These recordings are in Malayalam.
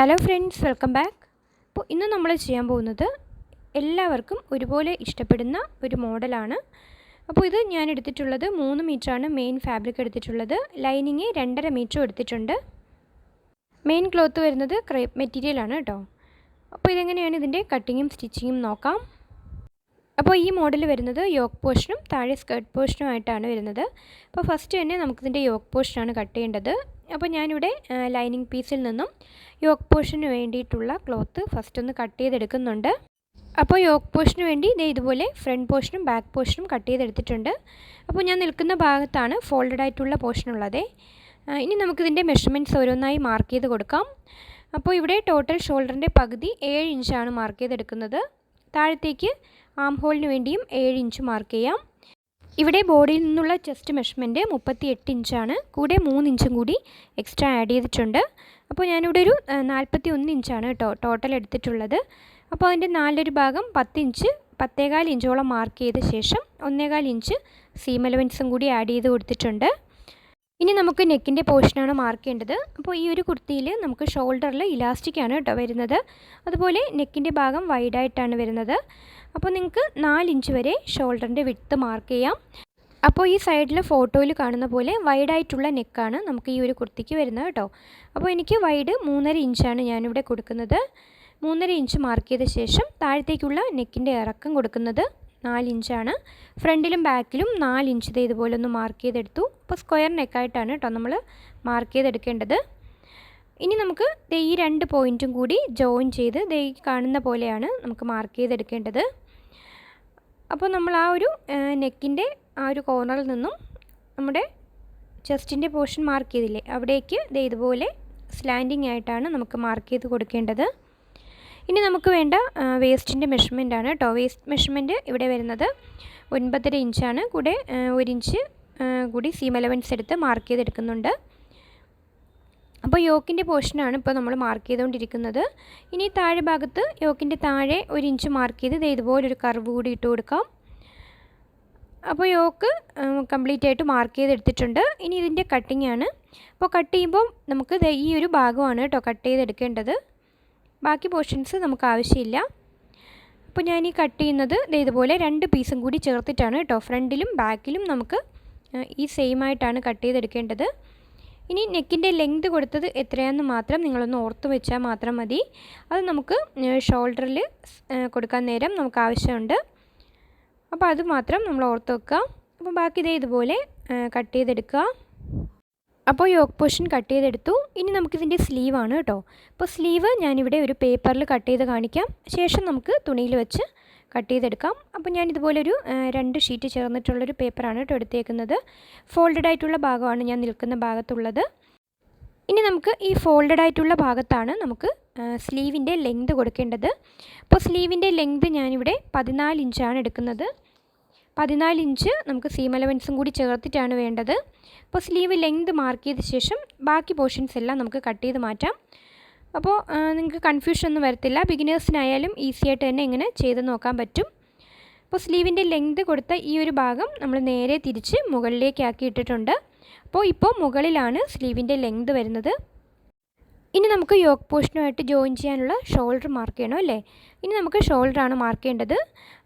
ഹലോ ഫ്രണ്ട്സ് വെൽക്കം ബാക്ക് അപ്പോൾ ഇന്ന് നമ്മൾ ചെയ്യാൻ പോകുന്നത് എല്ലാവർക്കും ഒരുപോലെ ഇഷ്ടപ്പെടുന്ന ഒരു മോഡലാണ്. അപ്പോൾ ഇത് ഞാൻ എടുത്തിട്ടുള്ളത് മൂന്ന് മീറ്ററാണ് മെയിൻ ഫാബ്രിക് എടുത്തിട്ടുള്ളത്. ലൈനിങ് രണ്ടര മീറ്ററും എടുത്തിട്ടുണ്ട്. മെയിൻ ക്ലോത്ത് വരുന്നത് ക്രേപ്പ് മെറ്റീരിയലാണ് കേട്ടോ. അപ്പോൾ ഇതെങ്ങനെയാണ് ഇതിന്റെ കട്ടിങ്ങും സ്റ്റിച്ചിങ്ങും നോക്കാം. അപ്പോൾ ഈ മോഡൽ വരുന്നത് യോക്ക് പോർഷനും താഴെ സ്കേർട്ട് പോർഷനും ആയിട്ടാണ് വരുന്നത്. അപ്പോൾ ഫസ്റ്റ് തന്നെ നമുക്കിതിന്റെ യോക്ക് പോർഷനാണ് കട്ട് ചെയ്യേണ്ടത്. അപ്പോൾ ഞാനിവിടെ ലൈനിങ് പീസിൽ നിന്നും യോക്ക് പോർഷന് വേണ്ടിയിട്ടുള്ള ക്ലോത്ത് ഫസ്റ്റ് ഒന്ന് കട്ട് ചെയ്തെടുക്കുന്നുണ്ട്. അപ്പോൾ യോക്ക് പോർഷന് വേണ്ടി ഇതേ ഇതുപോലെ ഫ്രണ്ട് പോർഷനും ബാക്ക് പോർഷനും കട്ട് ചെയ്തെടുത്തിട്ടുണ്ട്. അപ്പോൾ ഞാൻ നിൽക്കുന്ന ഭാഗത്താണ് ഫോൾഡഡ് ആയിട്ടുള്ള പോർഷൻ ഉള്ളത് ഇനി നമുക്കിതിന്റെ മെഷർമെന്റ്സ് ഓരോന്നായി മാർക്ക് ചെയ്ത് കൊടുക്കാം. അപ്പോൾ ഇവിടെ ടോട്ടൽ ഷോൾഡറിന്റെ പകുതി ഏഴ് ഇഞ്ചാണ് മാർക്ക് ചെയ്തെടുക്കുന്നത്. താഴത്തേക്ക് ആം ഹോളിന് വേണ്ടിയും ഏഴ് ഇഞ്ച് മാർക്ക് ചെയ്യാം. ഇവിടെ ബോഡിയിൽ നിന്നുള്ള ചെസ്റ്റ് മെഷർമെന്റ് മുപ്പത്തി എട്ട് ഇഞ്ചാണ് കൂടെ മൂന്ന് ഇഞ്ചും കൂടി എക്സ്ട്രാ ആഡ് ചെയ്തിട്ടുണ്ട്. അപ്പോൾ ഞാനിവിടെ ഒരു നാൽപ്പത്തി ഒന്ന് ഇഞ്ചാണ് കേട്ടോ ടോട്ടൽ എടുത്തിട്ടുള്ളത്. അപ്പോൾ അതിന്റെ നാലൊരു ഭാഗം പത്ത് ഇഞ്ച് പത്തേകാൽ ഇഞ്ചോളം മാർക്ക് ചെയ്ത ശേഷം ഒന്നേകാൽ ഇഞ്ച് സീം എലവൻസും കൂടി ആഡ് ചെയ്ത് കൊടുത്തിട്ടുണ്ട്. ഇനി നമുക്ക് നെക്കിന്റെ പോർഷനാണ് മാർക്ക് ചെയ്യേണ്ടത്. അപ്പോൾ ഈ ഒരു കുർത്തിയിൽ നമുക്ക് ഷോൾഡറിൽ ഇലാസ്റ്റിക്കാണ് കേട്ടോ വരുന്നത്. അതുപോലെ നെക്കിന്റെ ഭാഗം വൈഡായിട്ടാണ് വരുന്നത്. അപ്പോൾ നിങ്ങൾക്ക് നാലിഞ്ച് വരെ ഷോൾഡറിന്റെ വിട്ത്ത് മാർക്ക് ചെയ്യാം. അപ്പോൾ ഈ സൈഡിൽ ഫോട്ടോയിൽ കാണുന്ന പോലെ വൈഡായിട്ടുള്ള നെക്കാണ് നമുക്ക് ഈ ഒരു കുർത്തിക്ക് വരുന്നത് കേട്ടോ. അപ്പോൾ എനിക്ക് വൈഡ് മൂന്നര ഇഞ്ചാണ് ഞാനിവിടെ കൊടുക്കുന്നത്. മൂന്നര ഇഞ്ച് മാർക്ക് ചെയ്ത ശേഷം താഴത്തേക്കുള്ള നെക്കിന്റെ ഇറക്കം കൊടുക്കുന്നത്. നാലിഞ്ചാണ്. ഫ്രണ്ടിലും ബാക്കിലും നാലിഞ്ച്. ഇത് ഇതുപോലെ ഒന്ന് മാർക്ക് ചെയ്തെടുത്തു. അപ്പോൾ സ്ക്വയർ നെക്കായിട്ടാണ് കേട്ടോ നമ്മൾ മാർക്ക് ചെയ്തെടുക്കേണ്ടത്. ഇനി നമുക്ക് ഈ രണ്ട് പോയിന്റും കൂടി ജോയിൻ ചെയ്ത് ദേ കാണുന്ന പോലെയാണ് നമുക്ക് മാർക്ക് ചെയ്തെടുക്കേണ്ടത്. അപ്പോൾ നമ്മൾ ആ ഒരു നെക്കിന്റെ ആ ഒരു കോർണറിൽ നിന്നും നമ്മുടെ ചെസ്റ്റിന്റെ പോർഷൻ മാർക്ക് ചെയ്തില്ലേ? അവിടേക്ക് ഇതുപോലെ സ്ലാൻഡിങ് ആയിട്ടാണ് നമുക്ക് മാർക്ക് ചെയ്ത് കൊടുക്കേണ്ടത്. ഇനി നമുക്ക് വേണ്ട വേസ്റ്റിന്റെ മെഷർമെന്റ് ആണ് കേട്ടോ വേസ്റ്റ് മെഷർമെന്റ് ഇവിടെ വരുന്നത് ഒൻപതര ഇഞ്ചാണ് കൂടെ ഒരു ഇഞ്ച് കൂടി സീം അലവൻസ് എടുത്ത് മാർക്ക് ചെയ്തെടുക്കുന്നുണ്ട്. അപ്പോൾ യോക്കിന്റെ പോർഷനാണ് ഇപ്പോൾ നമ്മൾ മാർക്ക് ചെയ്തുകൊണ്ടിരിക്കുന്നത് ഇനി താഴെ ഭാഗത്ത് യോക്കിന്റെ താഴെ ഒരു ഇഞ്ച് മാർക്ക് ചെയ്ത് ഇതുപോലൊരു കർവ് കൂടി ഇട്ട് കൊടുക്കാം. അപ്പോൾ യോക്ക് കംപ്ലീറ്റ് ആയിട്ട് മാർക്ക് ചെയ്തെടുത്തിട്ടുണ്ട്. ഇനി ഇതിന്റെ കട്ടിംഗ് ആണ്. അപ്പോൾ കട്ട് ചെയ്യുമ്പോൾ നമുക്ക് ഈ ഒരു ഭാഗമാണ് കേട്ടോ കട്ട് ചെയ്തെടുക്കേണ്ടത്. ബാക്കി പോർഷൻസ് നമുക്ക് ആവശ്യമില്ല അപ്പോൾ ഞാൻ ഈ കട്ട് ചെയ്യുന്നത് ഇതുപോലെ രണ്ട് പീസും കൂടി ചേർത്തിട്ടാണ് കേട്ടോ. ഫ്രണ്ടിലും ബാക്കിലും നമുക്ക് ഈ സെയിം ആയിട്ടാണ് കട്ട് ചെയ്തെടുക്കേണ്ടത്. ഇനി നെക്കിന്റെ ലെങ്ത് കൊടുത്തത് എത്രയാണെന്ന് മാത്രം നിങ്ങളൊന്ന് ഓർത്ത് വെച്ചാൽ മാത്രം മതി. അത് നമുക്ക് ഷോൾഡറിൽ കൊടുക്കാൻ നേരം നമുക്ക് ആവശ്യമുണ്ട് അപ്പോൾ അത് മാത്രം നമ്മൾ ഓർത്ത് വെക്കുക. അപ്പോൾ ബാക്കി ഇതേ ഇതുപോലെ കട്ട് ചെയ്തെടുക്കുക. അപ്പോൾ യോക്ക് പോർഷൻ കട്ട് ചെയ്തെടുത്തു. ഇനി നമുക്കിതിന്റെ സ്ലീവാണ് കേട്ടോ. അപ്പോൾ സ്ലീവ് ഞാനിവിടെ ഒരു പേപ്പറിൽ കട്ട് ചെയ്ത് കാണിക്കാം. ശേഷം നമുക്ക് തുണിയിൽ വെച്ച് കട്ട് ചെയ്തെടുക്കാം. അപ്പോൾ ഞാൻ ഇതുപോലൊരു രണ്ട് ഷീറ്റ് ചേർന്നിട്ടുള്ളൊരു പേപ്പറാണ് കേട്ടോ എടുത്തേക്കുന്നത്. ഫോൾഡഡ് ആയിട്ടുള്ള ഭാഗമാണ് ഞാൻ നിൽക്കുന്ന ഭാഗത്തുള്ളത്. ഇനി നമുക്ക് ഈ ഫോൾഡഡ് ആയിട്ടുള്ള ഭാഗത്താണ് നമുക്ക് സ്ലീവിന്റെ ലെങ്ത് കൊടുക്കേണ്ടത്. അപ്പോൾ സ്ലീവിന്റെ ലെങ്ത് ഞാനിവിടെ പതിനാല് ഇഞ്ചാണ് എടുക്കുന്നത്. പതിനാല് ഇഞ്ച് നമുക്ക് സീം എലവൻസും കൂടി ചേർത്തിട്ടാണ് വേണ്ടത്. അപ്പോൾ സ്ലീവ് ലെങ്ത് മാർക്ക് ചെയ്ത ശേഷം ബാക്കി പോർഷൻസ് എല്ലാം നമുക്ക് കട്ട് ചെയ്ത് മാറ്റാം. അപ്പോൾ നിങ്ങൾക്ക് കൺഫ്യൂഷൻ ഒന്നും വരത്തില്ല. ബിഗിനേഴ്സിനായാലും ഈസി ആയിട്ട് തന്നെ ഇങ്ങനെ ചെയ്ത് നോക്കാൻ പറ്റും. അപ്പോൾ സ്ലീവിന്റെ ലെങ്ത് കൊടുത്ത ഈ ഒരു ഭാഗം നമ്മൾ നേരെ തിരിച്ച് മുകളിലേക്ക് ഇട്ടിട്ടുണ്ട്. അപ്പോൾ ഇപ്പോൾ മുകളിലാണ് സ്ലീവിന്റെ ലെങ്ത് വരുന്നത്. ഇനി നമുക്ക് യോക്ക് പോസ്റ്റിനുമായിട്ട് ജോയിൻ ചെയ്യാനുള്ള ഷോൾഡർ മാർക്ക് ചെയ്യണം അല്ലേ? ഇനി നമുക്ക് ഷോൾഡറാണ് മാർക്ക് ചെയ്യേണ്ടത്.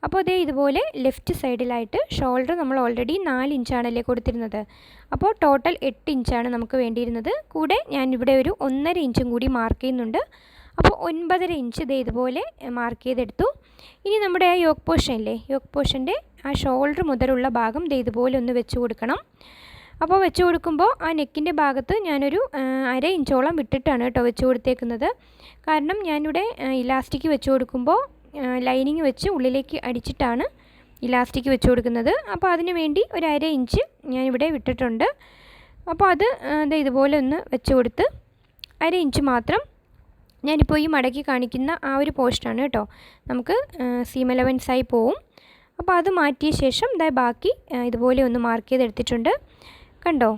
അപ്പോൾ അതേ ഇതുപോലെ ലെഫ്റ്റ് സൈഡിലായിട്ട് ഷോൾഡർ നമ്മൾ ഓൾറെഡി നാല് ഇഞ്ചാണല്ലേ കൊടുത്തിരുന്നത്. അപ്പോൾ ടോട്ടൽ എട്ട് ഇഞ്ചാണ് നമുക്ക് വേണ്ടിയിരുന്നത്. കൂടെ ഇവിടെ ഒരു ഒന്നര ഇഞ്ചും കൂടി മാർക്ക് ചെയ്യുന്നുണ്ട്. അപ്പോൾ ഒൻപതര ഇഞ്ച് ഇതേ ഇതുപോലെ മാർക്ക് ചെയ്തെടുത്തു. ഇനി നമ്മുടെ ആ യോക്ക് പോർഷൻ അല്ലേ യോക്ക് പോർഷന്റെ ആ ഷോൾഡർ മുതലുള്ള ഭാഗം ഇതേ ഇതുപോലെ ഒന്ന് വെച്ച് കൊടുക്കണം. അപ്പോൾ വെച്ച് കൊടുക്കുമ്പോൾ ആ നെക്കിന്റെ ഭാഗത്ത് ഞാനൊരു അര ഇഞ്ചോളം വിട്ടിട്ടാണ് കേട്ടോ വെച്ച് കൊടുത്തേക്കുന്നത്. കാരണം ഞാനിവിടെ ഇലാസ്റ്റിക് വെച്ച് കൊടുക്കുമ്പോൾ ലൈനിങ് വെച്ച് ഉള്ളിലേക്ക് അടിച്ചിട്ടാണ് ഇലാസ്റ്റിക് വെച്ച് കൊടുക്കുന്നത്. അപ്പോൾ അതിന് വേണ്ടി ഒരു അര ഇഞ്ച് ഞാനിവിടെ വിട്ടിട്ടുണ്ട്. അപ്പോൾ അത് ഇതുപോലെ ഒന്ന് വെച്ച് കൊടുത്ത് അര ഇഞ്ച് മാത്രം ഞാനിപ്പോൾ ഈ മടക്കി കാണിക്കുന്ന ആ ഒരു പോസ്റ്റാണ് കേട്ടോ. നമുക്ക് സീം എലവൻസായി പോവും. അപ്പോൾ അത് മാറ്റിയ ശേഷം ഇതായി ബാക്കി ഇതുപോലെ ഒന്ന് മാർക്ക് ചെയ്തെടുത്തിട്ടുണ്ട്. കണ്ടോ?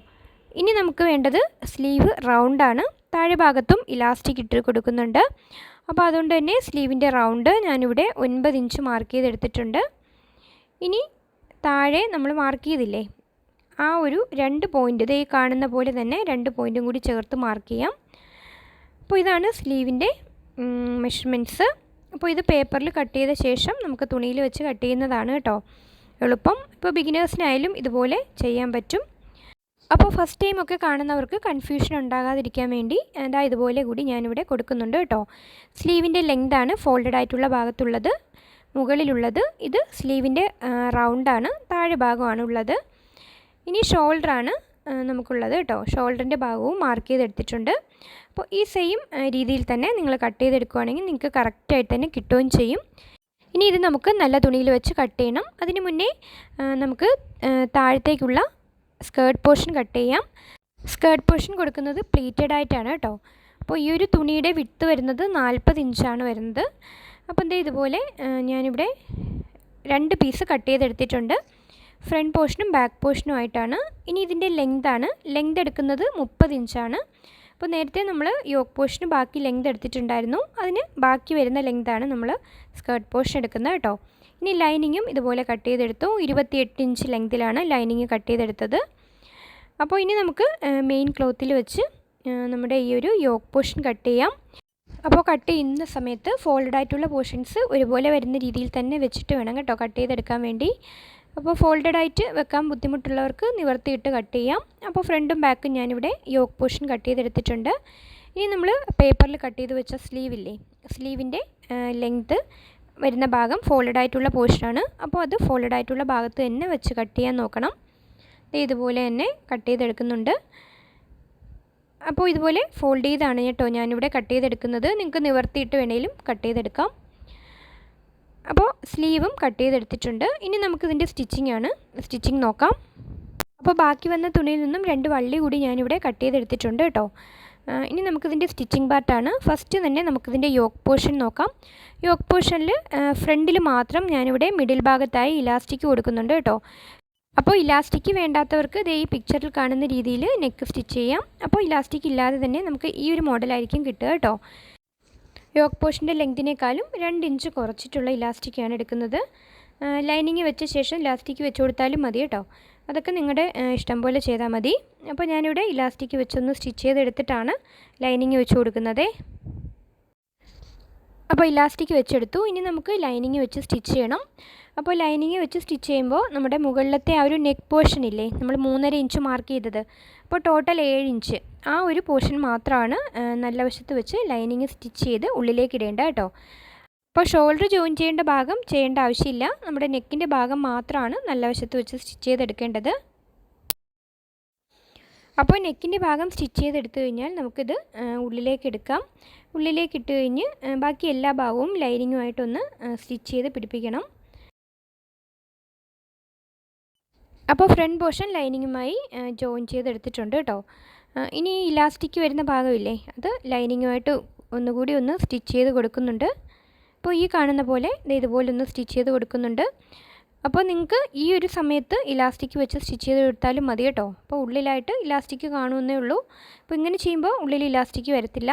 ഇനി നമുക്ക് വേണ്ടത് സ്ലീവ് റൗണ്ടാണ്. താഴെ ഭാഗത്തും ഇലാസ്റ്റിക് ഇട്ട് കൊടുക്കുന്നുണ്ട്. അപ്പോൾ അതുകൊണ്ട് തന്നെ സ്ലീവിന്റെ റൗണ്ട് ഞാനിവിടെ ഒൻപത് ഇഞ്ച് മാർക്ക് ചെയ്തെടുത്തിട്ടുണ്ട്. ഇനി താഴെ നമ്മൾ മാർക്ക് ചെയ്തില്ലേ? ആ ഒരു രണ്ട് പോയിന്റ് ഇത് കാണുന്ന പോലെ തന്നെ രണ്ട് പോയിന്റും കൂടി ചേർത്ത് മാർക്ക് ചെയ്യാം. അപ്പോൾ ഇതാണ് സ്ലീവിന്റെ മെഷർമെന്റ്സ്. അപ്പോൾ ഇത് പേപ്പറിൽ കട്ട് ചെയ്ത ശേഷം നമുക്ക് തുണിയിൽ വെച്ച് കട്ട് ചെയ്യുന്നതാണ് കേട്ടോ എളുപ്പം. ഇപ്പോൾ ബിഗിനേഴ്സിനായാലും ഇതുപോലെ ചെയ്യാൻ പറ്റും. അപ്പോൾ ഫസ്റ്റ് ടൈം ഒക്കെ കാണുന്നവർക്ക് കൺഫ്യൂഷൻ ഉണ്ടാകാതിരിക്കാൻ വേണ്ടി എന്താ ഇതുപോലെ കൂടി ഞാനിവിടെ കൊടുക്കുന്നുണ്ട് കേട്ടോ. സ്ലീവിന്റെ ലെങ്താണ് ഫോൾഡഡ് ആയിട്ടുള്ള ഭാഗത്തുള്ളത് മുകളിലുള്ളത്. ഇത് സ്ലീവിന്റെ റൗണ്ടാണ് താഴെ ഭാഗമാണ് ഉള്ളത്. ഇനി ഷോൾഡറാണ് നമുക്കുള്ളത് കേട്ടോ. ഷോൾഡറിന്റെ ഭാഗവും മാർക്ക് ചെയ്തെടുത്തിട്ടുണ്ട്. അപ്പോൾ ഈ സെയിം രീതിയിൽ തന്നെ നിങ്ങൾ കട്ട് ചെയ്തെടുക്കുകയാണെങ്കിൽ നിങ്ങൾക്ക് കറക്റ്റായിട്ട് തന്നെ കിട്ടുകയും ചെയ്യും. ഇനി ഇത് നമുക്ക് നല്ല തുണിയിൽ വെച്ച് കട്ട് ചെയ്യണം. അതിന് മുന്നേ നമുക്ക് താഴത്തേക്കുള്ള സ്കേർട്ട് പോർഷൻ കട്ട് ചെയ്യാം. സ്കേർട്ട് പോർഷൻ കൊടുക്കുന്നത് പ്ലീറ്റഡ് ആയിട്ടാണ് കേട്ടോ. അപ്പോൾ ഈ ഒരു തുണിയുടെ വിട്ട് വരുന്നത് നാൽപ്പത് ഇഞ്ചാണ് വരുന്നത്. അപ്പോൾ എന്താ ഇതുപോലെ ഞാനിവിടെ രണ്ട് പീസ് കട്ട് ചെയ്തെടുത്തിട്ടുണ്ട്. ഫ്രണ്ട് പോർഷനും ബാക്ക് പോർഷനും ആയിട്ടാണ്. ഇനി ഇതിന്റെ ലെങ്താണ് ലെങ്ത് എടുക്കുന്നത് മുപ്പത് ഇഞ്ചാണ്. അപ്പോൾ നേരത്തെ നമ്മൾ യോക്ക് പോർഷന് ബാക്കി ലെങ്ത് എടുത്തിട്ടുണ്ടായിരുന്നു. അതിന് ബാക്കി വരുന്ന ലെങ്താണ് നമ്മൾ സ്കേർട്ട് പോർഷൻ എടുക്കുന്നത് കേട്ടോ. ഇനി ലൈനിങ്ങും ഇതുപോലെ കട്ട് ചെയ്തെടുത്തു. ഇരുപത്തിയെട്ട് ഇഞ്ച് ലെങ്തിലാണ് ലൈനിങ് കട്ട് ചെയ്തെടുത്തത്. അപ്പോൾ ഇനി നമുക്ക് മെയിൻ ക്ലോത്തിൽ വെച്ച് നമ്മുടെ ഈ ഒരു യോക്ക് പോർഷൻ കട്ട് ചെയ്യാം. അപ്പോൾ കട്ട് ചെയ്യുന്ന സമയത്ത് ഫോൾഡ് ആയിട്ടുള്ള പോർഷൻസ് ഒരുപോലെ വരുന്ന രീതിയിൽ തന്നെ വെച്ചിട്ട് വേണം കേട്ടോ കട്ട് ചെയ്തെടുക്കാൻ വേണ്ടി. അപ്പോൾ ഫോൾഡഡ് ആയിട്ട് വെക്കാൻ ബുദ്ധിമുട്ടുള്ളവർക്ക് നിവർത്തിയിട്ട് കട്ട് ചെയ്യാം. അപ്പോൾ ഫ്രണ്ടും ബാക്കും ഞാനിവിടെ യോക്ക് പോർഷൻ കട്ട് ചെയ്തെടുത്തിട്ടുണ്ട്. ഇനി നമ്മൾ പേപ്പറിൽ കട്ട് ചെയ്ത് വെച്ച സ്ലീവില്ലേ സ്ലീവിന്റെ ലെങ്ത്ത് വരുന്ന ഭാഗം ഫോൾഡഡ് ആയിട്ടുള്ള പോർഷനാണ് അപ്പോൾ അത് ഫോൾഡഡ് ആയിട്ടുള്ള ഭാഗത്ത് തന്നെ വെച്ച് കട്ട് ചെയ്യാൻ നോക്കണം. ഇതുപോലെ തന്നെ കട്ട് ചെയ്തെടുക്കുന്നുണ്ട്. അപ്പോൾ ഇതുപോലെ ഫോൾഡ് ചെയ്താണ് കേട്ടോ ഞാനിവിടെ കട്ട് ചെയ്തെടുക്കുന്നത്. നിങ്ങൾക്ക് നിവർത്തിയിട്ട് വേണേലും കട്ട് ചെയ്തെടുക്കാം. അപ്പോൾ സ്ലീവും കട്ട് ചെയ്തെടുത്തിട്ടുണ്ട്. ഇനി നമുക്കിതിന്റെ സ്റ്റിച്ചിങ് ആണ്. സ്റ്റിച്ചിങ് നോക്കാം. അപ്പോൾ ബാക്കി വന്ന തുണിയിൽ നിന്നും രണ്ട് വള്ളി കൂടി ഞാനിവിടെ കട്ട് ചെയ്തെടുത്തിട്ടുണ്ട് കേട്ടോ. ഇനി നമുക്കിതിന്റെ സ്റ്റിച്ചിങ് പാർട്ടാണ് ഫസ്റ്റ് തന്നെ നമുക്കിതിന്റെ യോക്ക് പോർഷൻ നോക്കാം. യോക്ക് പോർഷനിൽ ഫ്രണ്ടിൽ മാത്രം ഞാനിവിടെ മിഡിൽ ഭാഗത്തായി ഇലാസ്റ്റിക് കൊടുക്കുന്നുണ്ട് കേട്ടോ. അപ്പോൾ ഇലാസ്റ്റിക് വേണ്ടാത്തവർക്ക് ഇതേ ഈ പിക്ചറിൽ കാണുന്ന രീതിയിൽ നെക്ക് സ്റ്റിച്ച് ചെയ്യാം. അപ്പോൾ ഇലാസ്റ്റിക് ഇല്ലാതെ തന്നെ നമുക്ക് ഈ ഒരു മോഡലായിരിക്കും കിട്ടുക കേട്ടോ. യോക്ക് പോഷന്റെ ലെങ്തിനേക്കാളും രണ്ട് ഇഞ്ച് കുറച്ചിട്ടുള്ള ഇലാസ്റ്റിക്കാണ് എടുക്കുന്നത്. ലൈനിങ് വെച്ച ശേഷം ഇലാസ്റ്റിക് വെച്ച് കൊടുത്താലും മതി കേട്ടോ. അതൊക്കെ നിങ്ങളുടെ ഇഷ്ടം പോലെ ചെയ്താൽ മതി. അപ്പോൾ ഞാനിവിടെ ഇലാസ്റ്റിക് വെച്ചൊന്ന് സ്റ്റിച്ച് ചെയ്തെടുത്തിട്ടാണ് ലൈനിങ് വെച്ച് കൊടുക്കുന്നത്. അപ്പോൾ ഇലാസ്റ്റിക് വെച്ചെടുത്തു. ഇനി നമുക്ക് ലൈനിങ് വെച്ച് സ്റ്റിച്ച് ചെയ്യണം. അപ്പോൾ ലൈനിങ് വെച്ച് സ്റ്റിച്ച് ചെയ്യുമ്പോൾ നമ്മുടെ മുകളിലത്തെ ആ ഒരു നെക്ക് പോർഷൻ ഇല്ലേ നമ്മൾ മൂന്നര ഇഞ്ച് മാർക്ക് ചെയ്തത്. അപ്പോൾ ടോട്ടൽ ഏഴ് ഇഞ്ച് ആ ഒരു പോർഷൻ മാത്രമാണ് നല്ല വശത്ത് വെച്ച് ലൈനിങ് സ്റ്റിച്ച് ചെയ്ത് ഉള്ളിലേക്ക് ഇടേണ്ട കേട്ടോ. അപ്പോൾ ഷോൾഡർ ജോയിൻ ചെയ്യേണ്ട ഭാഗം ചെയ്യേണ്ട ആവശ്യമില്ല. നമ്മുടെ നെക്കിന്റെ ഭാഗം മാത്രമാണ് നല്ല വശത്ത് വെച്ച് സ്റ്റിച്ച് ചെയ്തെടുക്കേണ്ടത്. അപ്പോൾ നെക്കിന്റെ ഭാഗം സ്റ്റിച്ച് ചെയ്തെടുത്തു കഴിഞ്ഞാൽ നമുക്കിത് ഉള്ളിലേക്ക് എടുക്കാം. ഉള്ളിലേക്ക് ഇട്ട് കഴിഞ്ഞ് ബാക്കി എല്ലാ ഭാഗവും ലൈനിങ്ങുമായിട്ടൊന്ന് സ്റ്റിച്ച് ചെയ്ത് പിടിപ്പിക്കണം. അപ്പോൾ ഫ്രണ്ട് പോർഷൻ ലൈനിങ്ങുമായി ജോയിൻ ചെയ്തെടുത്തിട്ടുണ്ട് കേട്ടോ. ഇനി ഇലാസ്റ്റിക് വരുന്ന ഭാഗമില്ലേ? അത് ലൈനിങ്ങുമായിട്ട് ഒന്നുകൂടി ഒന്ന് സ്റ്റിച്ച് ചെയ്ത് കൊടുക്കുന്നുണ്ട്. അപ്പോൾ ഈ കാണുന്ന പോലെ ഇതുപോലെ ഒന്ന് സ്റ്റിച്ച് ചെയ്ത് കൊടുക്കുന്നുണ്ട്. അപ്പോൾ നിങ്ങൾക്ക് ഈ ഒരു സമയത്ത് ഇലാസ്റ്റിക് വെച്ച് സ്റ്റിച്ച് ചെയ്ത് കൊടുത്താലും മതി കേട്ടോ. അപ്പോൾ ഉള്ളിലായിട്ട് ഇലാസ്റ്റിക് കാണുമെന്നേ ഉള്ളൂ. അപ്പോൾ ഇങ്ങനെ ചെയ്യുമ്പോൾ ഉള്ളിൽ ഇലാസ്റ്റിക് വരത്തില്ല.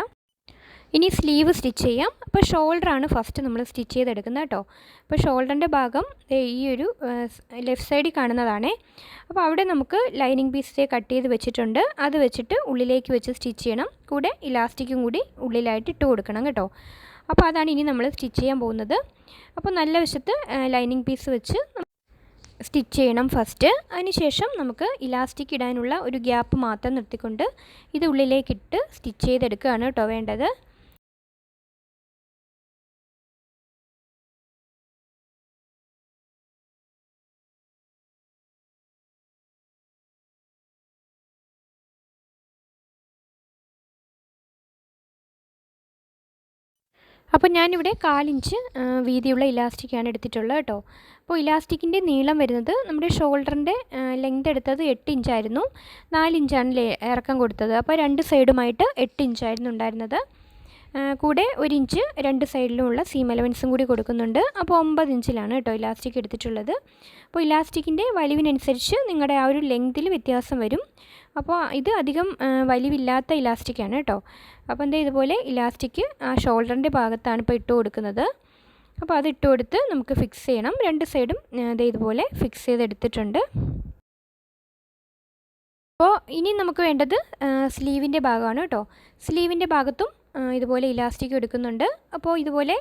ഇനി സ്ലീവ് സ്റ്റിച്ച് ചെയ്യാം. അപ്പോൾ ഷോൾഡറാണ് ഫസ്റ്റ് നമ്മൾ സ്റ്റിച്ച് ചെയ്തെടുക്കുന്നത് കേട്ടോ. അപ്പോൾ ഷോൾഡറിന്റെ ഭാഗം ഈ ഒരു ലെഫ്റ്റ് സൈഡിൽ കാണുന്നതാണേ. അപ്പോൾ അവിടെ നമുക്ക് ലൈനിങ് പീസ് കട്ട് ചെയ്ത് വെച്ചിട്ടുണ്ട്. അത് വെച്ചിട്ട് ഉള്ളിലേക്ക് വെച്ച് സ്റ്റിച്ച് ചെയ്യണം. കൂടെ ഇലാസ്റ്റിക്കും കൂടി ഉള്ളിലായിട്ട് ഇട്ട് കൊടുക്കണം കേട്ടോ. അപ്പോൾ അതാണ് ഇനി നമ്മൾ സ്റ്റിച്ച് ചെയ്യാൻ പോകുന്നത്. അപ്പോൾ നല്ല വശത്ത് ലൈനിങ് പീസ് വെച്ച് സ്റ്റിച്ച് ചെയ്യണം ഫസ്റ്റ് അതിനുശേഷം നമുക്ക് ഇലാസ്റ്റിക് ഇടാനുള്ള ഒരു ഗ്യാപ്പ് മാത്രം നിർത്തിക്കൊണ്ട് ഇത് ഉള്ളിലേക്കിട്ട് സ്റ്റിച്ച് ചെയ്തെടുക്കുകയാണ് കേട്ടോ വേണ്ടത്. അപ്പോൾ ഞാനിവിടെ കാലിഞ്ച് വീതിയുള്ള ഇലാസ്റ്റിക്കാണ് എടുത്തിട്ടുള്ളത് കേട്ടോ. അപ്പോൾ ഇലാസ്റ്റിക്കിന്റെ നീളം വരുന്നത് നമ്മുടെ ഷോൾഡറിന്റെ ലെങ്ത് എടുത്തത് എട്ട് ഇഞ്ചായിരുന്നു നാലിഞ്ചാണ് ഇറക്കം കൊടുത്തത്. അപ്പോൾ രണ്ട് സൈഡുമായിട്ട് എട്ട് ഇഞ്ചായിരുന്നു ഉണ്ടായിരുന്നത്. കൂടെ ഒരു ഇഞ്ച് രണ്ട് സൈഡിലുമുള്ള സീം എലവൻസും കൂടി കൊടുക്കുന്നുണ്ട്. അപ്പോൾ ഒമ്പത് ഇഞ്ചിലാണ് കേട്ടോ ഇലാസ്റ്റിക് എടുത്തിട്ടുള്ളത്. അപ്പോൾ ഇലാസ്റ്റിക്കിന്റെ വലിവിനനുസരിച്ച് നിങ്ങളുടെ ആ ഒരു ലെങ്തിൽ വ്യത്യാസം വരും. അപ്പോൾ ഇത് അധികം വലിവില്ലാത്ത ഇലാസ്റ്റിക് ആണ് കേട്ടോ. അപ്പോൾ എന്താ ഇതുപോലെ ഇലാസ്റ്റിക് ആ ഷോൾഡറിന്റെ ഭാഗത്താണ് ഇപ്പോൾ ഇട്ട് കൊടുക്കുന്നത്. അപ്പോൾ അത് ഇട്ട് കൊടുത്ത് നമുക്ക് ഫിക്സ് ചെയ്യണം. രണ്ട് സൈഡും ഇതേ ഇതുപോലെ ഫിക്സ് ചെയ്തെടുത്തിട്ടുണ്ട്. അപ്പോൾ ഇനി നമുക്ക് വേണ്ടത് സ്ലീവിന്റെ ഭാഗമാണ് കേട്ടോ. സ്ലീവിന്റെ ഭാഗത്തും ഇതുപോലെ ഇലാസ്റ്റിക് എടുക്കുന്നുണ്ട്. അപ്പോൾ ഇതുപോലെ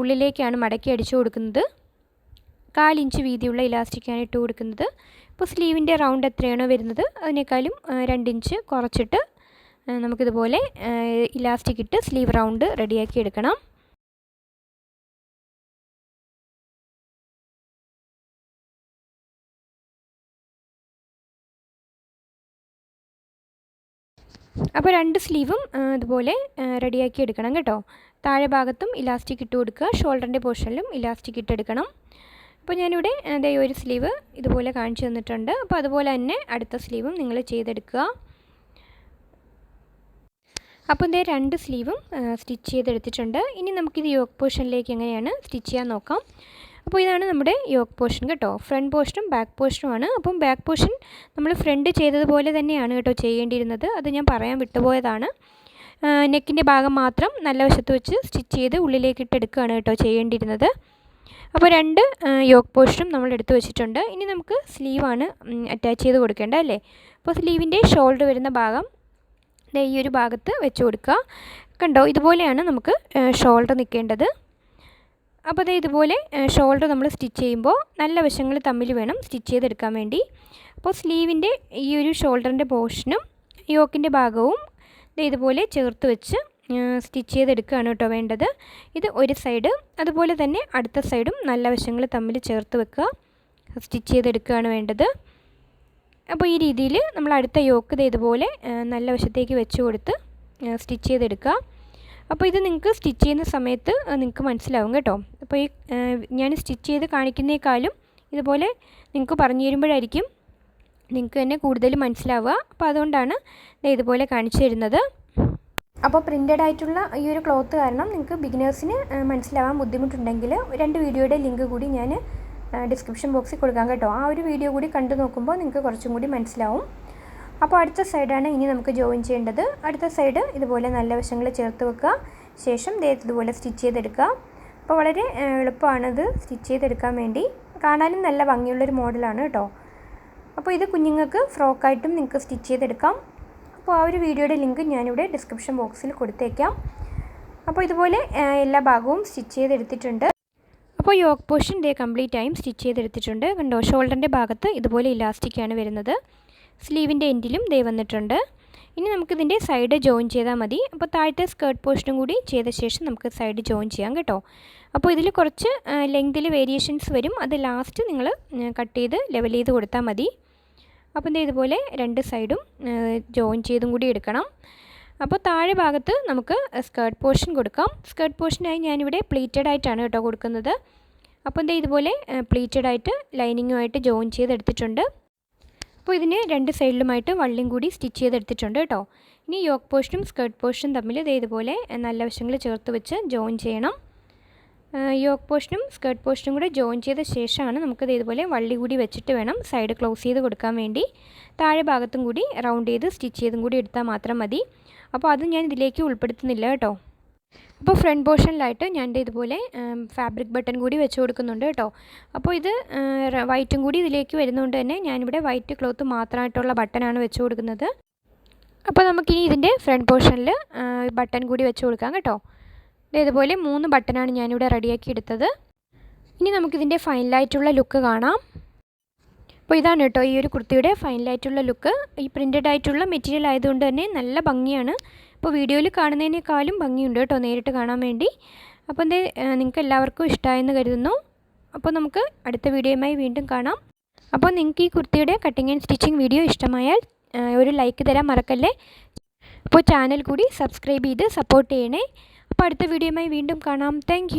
ഉള്ളിലേക്കാണ് മടക്കി അടിച്ചു കൊടുക്കുന്നത്. കാലിഞ്ച് വീതിയുള്ള ഇലാസ്റ്റിക്കാണ് ഇട്ട് കൊടുക്കുന്നത്. ഇപ്പോൾ സ്ലീവിന്റെ റൗണ്ട് എത്രയാണോ വരുന്നത് അതിനേക്കാളും രണ്ടിഞ്ച് കുറച്ചിട്ട് നമുക്കിതുപോലെ ഇലാസ്റ്റിക് ഇട്ട് സ്ലീവ് റൗണ്ട് റെഡിയാക്കി എടുക്കണം. അപ്പോൾ രണ്ട് സ്ലീവും ഇതുപോലെ റെഡിയാക്കി എടുക്കണം കേട്ടോ. താഴെ ഭാഗത്തും ഇലാസ്റ്റിക് ഇട്ട് കൊടുക്കുക ഷോൾഡറിന്റെ പോർഷനിലും ഇലാസ്റ്റിക് ഇട്ടെടുക്കണം അപ്പോൾ ഞാനിവിടെ അതേ ഒരു സ്ലീവ് ഇതുപോലെ കാണിച്ചു തന്നിട്ടുണ്ട്. അപ്പോൾ അതുപോലെ തന്നെ അടുത്ത സ്ലീവും നിങ്ങൾ ചെയ്തെടുക്കുക. അപ്പോൾ ഇതേ രണ്ട് സ്ലീവും സ്റ്റിച്ച് ചെയ്തെടുത്തിട്ടുണ്ട്. ഇനി നമുക്കിത് യോക്ക് പോർഷനിലേക്ക് എങ്ങനെയാണ് സ്റ്റിച്ച് ചെയ്യാൻ നോക്കാം. അപ്പോൾ ഇതാണ് നമ്മുടെ യോക്ക് പോർഷൻ കേട്ടോ. ഫ്രണ്ട് പോർഷനും ബാക്ക് പോർഷനുമാണ് അപ്പം ബാക്ക് പോർഷൻ നമ്മൾ ഫ്രണ്ട് ചെയ്തതുപോലെ തന്നെയാണ് കേട്ടോ ചെയ്യേണ്ടിയിരുന്നത്. അത് ഞാൻ പറയാൻ വിട്ടുപോയതാണ്. നെക്കിന്റെ ഭാഗം മാത്രം നല്ല വശത്ത് വെച്ച് സ്റ്റിച്ച് ചെയ്ത് ഉള്ളിലേക്ക് ഇട്ടെടുക്കുകയാണ് കേട്ടോ ചെയ്യേണ്ടിയിരുന്നത്. അപ്പോൾ രണ്ട് യോക്ക് പോർഷനും നമ്മൾ എടുത്തു വെച്ചിട്ടുണ്ട്. ഇനി നമുക്ക് സ്ലീവാണ് അറ്റാച്ച് ചെയ്ത് കൊടുക്കേണ്ടത് അല്ലേ? അപ്പോൾ സ്ലീവിന്റെ ഷോൾഡർ വരുന്ന ഭാഗം ഈ ഒരു ഭാഗത്ത് വെച്ച് കൊടുക്കുക. കണ്ടോ? ഇതുപോലെയാണ് നമുക്ക് ഷോൾഡർ നിൽക്കേണ്ടത്. അപ്പോൾ അതേ ഇതുപോലെ ഷോൾഡർ നമ്മൾ സ്റ്റിച്ച് ചെയ്യുമ്പോൾ നല്ല വശങ്ങൾ തമ്മിൽ വേണം സ്റ്റിച്ച് ചെയ്തെടുക്കാൻ വേണ്ടി. അപ്പോൾ സ്ലീവിന്റെ ഈ ഒരു ഷോൾഡറിന്റെ പോർഷനും യോക്കിന്റെ ഭാഗവും ഇതുപോലെ ചേർത്ത് വെച്ച് സ്റ്റിച്ച് ചെയ്തെടുക്കുകയാണ് കേട്ടോ വേണ്ടത്. ഇത് ഒരു സൈഡ് അതുപോലെ തന്നെ അടുത്ത സൈഡും നല്ല വശങ്ങൾ തമ്മിൽ ചേർത്ത് വെക്കുക. സ്റ്റിച്ച് ചെയ്തെടുക്കുകയാണ് വേണ്ടത്. അപ്പോൾ ഈ രീതിയിൽ നമ്മൾ അടുത്ത യോക്ക് ഇതുപോലെ നല്ല വശത്തേക്ക് വെച്ച് കൊടുത്ത് സ്റ്റിച്ച് ചെയ്തെടുക്കുക. അപ്പോൾ ഇത് നിങ്ങൾക്ക് സ്റ്റിച്ച് ചെയ്യുന്ന സമയത്ത് നിങ്ങൾക്ക് മനസ്സിലാവും കേട്ടോ. അപ്പോൾ ഈ ഞാൻ സ്റ്റിച്ച് ചെയ്ത് കാണിക്കുന്നേക്കാളും ഇതുപോലെ നിങ്ങൾക്ക് പറഞ്ഞു തരുമ്പോഴായിരിക്കും നിങ്ങൾക്ക് തന്നെ കൂടുതൽ മനസ്സിലാവുക. അപ്പോൾ അതുകൊണ്ടാണ് ഇതുപോലെ കാണിച്ചു തരുന്നത്. അപ്പോൾ പ്രിന്റഡ് ആയിട്ടുള്ള ഈ ഒരു ക്ലോത്ത് കാരണം നിങ്ങൾക്ക് ബിഗിനേഴ്സിന് മനസ്സിലാവാൻ ബുദ്ധിമുട്ടുണ്ടെങ്കിൽ രണ്ട് വീഡിയോയുടെ ലിങ്ക് കൂടി ഞാൻ ഡിസ്ക്രിപ്ഷൻ ബോക്സിൽ കൊടുക്കാം കേട്ടോ. ആ ഒരു വീഡിയോ കൂടി കണ്ടു നോക്കുമ്പോൾ നിങ്ങൾക്ക് കുറച്ചും കൂടി മനസ്സിലാവും. അപ്പോൾ അടുത്ത സൈഡാണ് ഇനി നമുക്ക് ജോയിൻ ചെയ്യേണ്ടത്. അടുത്ത സൈഡ് ഇതുപോലെ നല്ല വശങ്ങൾ ചേർത്ത് വെക്കുക. ശേഷം ദേഹത്ത് ഇതുപോലെ സ്റ്റിച്ച് ചെയ്തെടുക്കുക. അപ്പോൾ വളരെ എളുപ്പമാണിത് സ്റ്റിച്ച് ചെയ്തെടുക്കാൻ വേണ്ടി. കാണാനും നല്ല ഭംഗിയുള്ളൊരു മോഡലാണ് കേട്ടോ. അപ്പോൾ ഇത് കുഞ്ഞുങ്ങൾക്ക് ഫ്രോക്കായിട്ടും നിങ്ങൾക്ക് സ്റ്റിച്ച് ചെയ്തെടുക്കാം. അപ്പോൾ ആ ഒരു വീഡിയോയുടെ ലിങ്ക് ഞാനിവിടെ ഡിസ്ക്രിപ്ഷൻ ബോക്സിൽ കൊടുത്തേക്കാം. അപ്പോൾ ഇതുപോലെ എല്ലാ ഭാഗവും സ്റ്റിച്ച് ചെയ്തെടുത്തിട്ടുണ്ട്. അപ്പോൾ യോക്ക് പോർഷൻ ഡേ കംപ്ലീറ്റ് ആയും സ്റ്റിച്ച് ചെയ്തെടുത്തിട്ടുണ്ട്. കണ്ടോ ഷോൾഡറിന്റെ ഭാഗത്ത് ഇതുപോലെ ഇലാസ്റ്റിക്കാണ് വരുന്നത്. സ്ലീവിന്റെ എൻഡിലും ദേ വന്നിട്ടുണ്ട്. ഇനി നമുക്കിതിന്റെ സൈഡ് ജോയിൻ ചെയ്താൽ മതി. അപ്പോൾ താഴത്തെ സ്കേർട്ട് പോർഷനും കൂടി ചെയ്ത ശേഷം നമുക്ക് സൈഡ് ജോയിൻ ചെയ്യാം കേട്ടോ. അപ്പോൾ ഇതിൽ കുറച്ച് ലെങ്തിൽ വേരിയേഷൻസ് വരും. അത് ലാസ്റ്റ് നിങ്ങൾ കട്ട് ചെയ്ത് ലെവൽ ചെയ്ത് കൊടുത്താൽ മതി. അപ്പോൾ ഇത് ഇതുപോലെ രണ്ട് സൈഡും ജോയിൻ ചെയ്തും കൂടി എടുക്കണം. അപ്പോൾ താഴെ ഭാഗത്ത് നമുക്ക് സ്കേർട്ട് പോർഷൻ കൊടുക്കാം. സ്കേർട്ട് പോർഷനായി ഞാനിവിടെ പ്ലീറ്റഡ് ആയിട്ടാണ് കേട്ടോ കൊടുക്കുന്നത്. അപ്പോൾ എന്താ ഇതുപോലെ പ്ലീറ്റഡ് ആയിട്ട് ലൈനിങ്ങുമായിട്ട് ജോയിൻ ചെയ്തെടുത്തിട്ടുണ്ട്. അപ്പോൾ ഇതിന് രണ്ട് സൈഡിലുമായിട്ട് വള്ളിയും കൂടി സ്റ്റിച്ച് ചെയ്തെടുത്തിട്ടുണ്ട് കേട്ടോ. ഇനി യോക്ക് പോർഷനും സ്കേർട്ട് പോർഷനും തമ്മിൽ ഇതേതുപോലെ നല്ല വശങ്ങൾ ചേർത്ത് വെച്ച് ജോയിൻ ചെയ്യണം. യോക്ക് പോസ്റ്റിനും സ്കേർട്ട് പോസ്റ്റിനും കൂടെ ജോയിൻ ചെയ്ത ശേഷമാണ് നമുക്കത് ഇതുപോലെ വള്ളി കൂടി വെച്ചിട്ട് വേണം സൈഡ് ക്ലോസ് ചെയ്ത് കൊടുക്കാൻ വേണ്ടി. താഴെ ഭാഗത്തും കൂടി റൗണ്ട് ചെയ്ത് സ്റ്റിച്ച് ചെയ്തും കൂടി എടുത്താൽ മാത്രം മതി. അപ്പോൾ അത് ഞാൻ ഇതിലേക്ക് ഉൾപ്പെടുത്തുന്നില്ല കേട്ടോ. അപ്പോൾ ഫ്രണ്ട് പോർഷനിലായിട്ട് ഞാൻ ഇതുപോലെ ഫാബ്രിക് ബട്ടൺ കൂടി വെച്ച് കൊടുക്കുന്നുണ്ട് കേട്ടോ. അപ്പോൾ ഇത് വൈറ്റും കൂടി ഇതിലേക്ക് വരുന്നതുകൊണ്ട് തന്നെ ഞാനിവിടെ വൈറ്റ് ക്ലോത്ത് മാത്രമായിട്ടുള്ള ബട്ടനാണ് വെച്ച് കൊടുക്കുന്നത്. അപ്പോൾ നമുക്കിനി ഇതിന്റെ ഫ്രണ്ട് പോർഷനിൽ ബട്ടൺ കൂടി വെച്ച് കൊടുക്കാം കേട്ടോ. ഇതേപോലെ മൂന്ന് ബട്ടനാണ് ഞാനിവിടെ റെഡിയാക്കി എടുത്തത് ഇനി നമുക്കിതിന്റെ ഫൈനലായിട്ടുള്ള ലുക്ക് കാണാം. അപ്പോൾ ഇതാണ് കേട്ടോ ഈ ഒരു കുർത്തിയുടെ ഫൈനലായിട്ടുള്ള ലുക്ക്. ഈ പ്രിന്റഡ് ആയിട്ടുള്ള മെറ്റീരിയൽ ആയതുകൊണ്ട് തന്നെ നല്ല ഭംഗിയാണ്. അപ്പോൾ വീഡിയോയിൽ കാണുന്നതിനേക്കാളും ഭംഗിയുണ്ട് കേട്ടോ നേരിട്ട് കാണാൻ വേണ്ടി. അപ്പോൾ എന്തേ നിങ്ങൾക്ക് എല്ലാവർക്കും ഇഷ്ടമായെന്ന് കരുതുന്നു. അപ്പോൾ നമുക്ക് അടുത്ത വീഡിയോയുമായി വീണ്ടും കാണാം. അപ്പോൾ നിങ്ങൾക്ക് ഈ കുർത്തിയുടെ കട്ടിങ് ആൻഡ് സ്റ്റിച്ചിങ് വീഡിയോ ഇഷ്ടമായാൽ ഒരു ലൈക്ക് തരാൻ മറക്കല്ലേ? അപ്പോൾ ചാനൽ കൂടി സബ്സ്ക്രൈബ് ചെയ്ത് സപ്പോർട്ട് ചെയ്യണേ. അപ്പോൾ അടുത്ത വീഡിയോയുമായി വീണ്ടും കാണാം. താങ്ക്